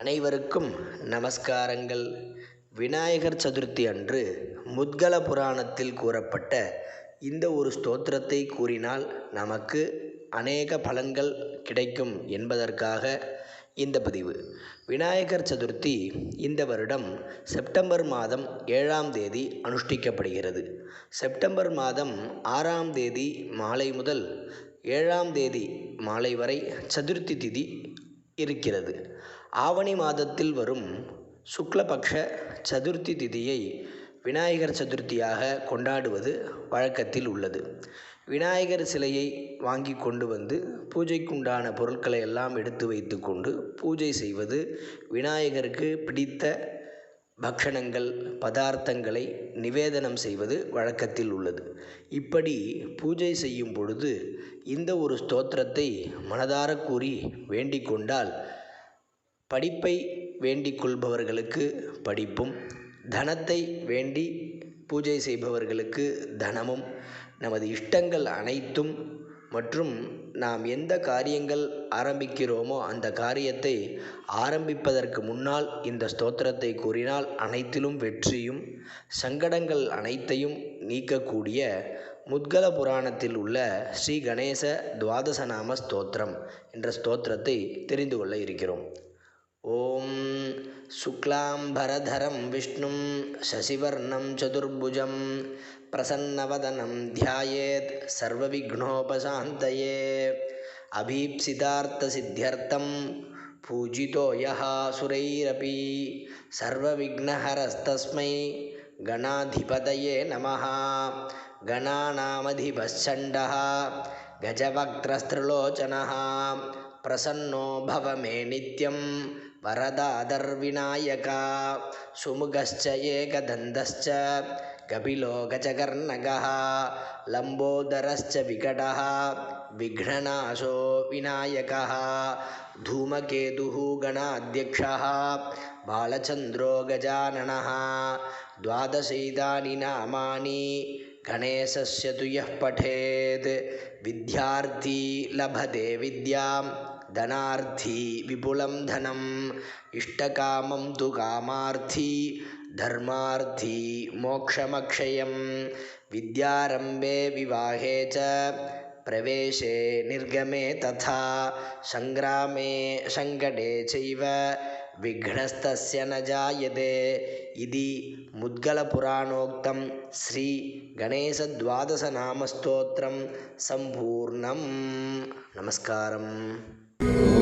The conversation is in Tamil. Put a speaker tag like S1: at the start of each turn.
S1: அனைவருக்கும் நமஸ்காரங்கள். விநாயகர் சதுர்த்தி அன்று முத்கல புராணத்தில் கூறப்பட்ட இந்த ஒரு ஸ்தோத்திரத்தை கூறினால் நமக்கு அநேக பலன்கள் கிடைக்கும் என்பதற்காக இந்த பதிவு. விநாயகர் சதுர்த்தி இந்த வருடம் செப்டம்பர் மாதம் ஏழாம் தேதி அனுஷ்டிக்கப்படுகிறது. செப்டம்பர் மாதம் ஆறாம் தேதி மாலை முதல் ஏழாம் தேதி மாலை வரை சதுர்த்தி திதி இருக்கிறது. ஆவணி மாதத்தில் வரும் சுக்லபக்ஷ சதுர்த்தி திதியை விநாயகர் சதுர்த்தியாக கொண்டாடுவது வழக்கத்தில் உள்ளது. விநாயகர் சிலையை வாங்கி கொண்டு வந்து பூஜைக்குண்டான பொருட்களை எல்லாம் எடுத்து வைத்துக்கொண்டு பூஜை செய்வது விநாயகருக்கு பிடித்த பக்ஷணங்கள் பதார்த்தங்களை நிவேதனம் செய்வது வழக்கத்தில் உள்ளது. இப்படி பூஜை செய்யும் பொழுது இந்த ஒரு ஸ்தோத்திரத்தை மனதார கூறி வேண்டிக் கொண்டால் படிப்பை வேண்டிக் கொள்பவர்களுக்கு படிப்பும் தனத்தை வேண்டி பூஜை செய்பவர்களுக்கு தனமும். நமது இஷ்டங்கள் அனைத்தும் மற்றும் நாம் எந்த காரியங்கள் ஆரம்பிக்கிறோமோ அந்த காரியத்தை ஆரம்பிப்பதற்கு முன்னால் இந்த ஸ்தோத்திரத்தை கூறினால் அனைத்திலும் வெற்றியும் சங்கடங்கள் அனைத்தையும் நீக்கக்கூடிய முத்கல புராணத்தில் உள்ள ஸ்ரீ கணேச துவாதசநாம ஸ்தோத்திரம் என்ற ஸ்தோத்திரத்தை தெரிந்து கொள்ள இருக்கிறோம். ॐ शुक्लाम्बरधरं विष्णुं शशिवर्णं चतुर्भुजं प्रसन्नवदनं ध्यायेत् सर्वविघ्नोपशान्तये। अभीप्सितार्थसिद्ध्यर्थं पूजितो यः सुरैरपि सर्वविघ्नहरस्तस्मै गणाधिपतये नमः। गणानामधिपश्चण्डः गजवक्त्रस्त्रिलोचनः प्रसन्नो भव मे नित्यम्। वरदादर्विनायका सुमुखश्च एकदन्तश्च कपिलो गजकर्णकः लम्बोदरश्च विकटः विघ्ननाशो विनायकः धूमकेतुः गणाध्यक्षः बालचन्द्रो गजाननः द्वादशैतानि नामानि गणेशस्य तु यः पठेत् विद्यार्थी लभते विद्यां தனார்த்தி விபுலம் தனம் இஷ்டகாமம் து காமார்த்தி தர்மார்த்தி மோக்ஷமக்ஷயம் வித்யாரம்பே விவாகே ச பிரவேசே நிர்கமே ததா சங்கிராமே சங்கடே செய்வ விக்னஸ்தஸ்ய ந ஜாயதே இது முத்கலபுராணோக்தம் ஸ்ரீ கணேசத்வாதசநாமஸ்தோத்திரம் சம்பூர்ணம் நமஸ்காரம் Oh.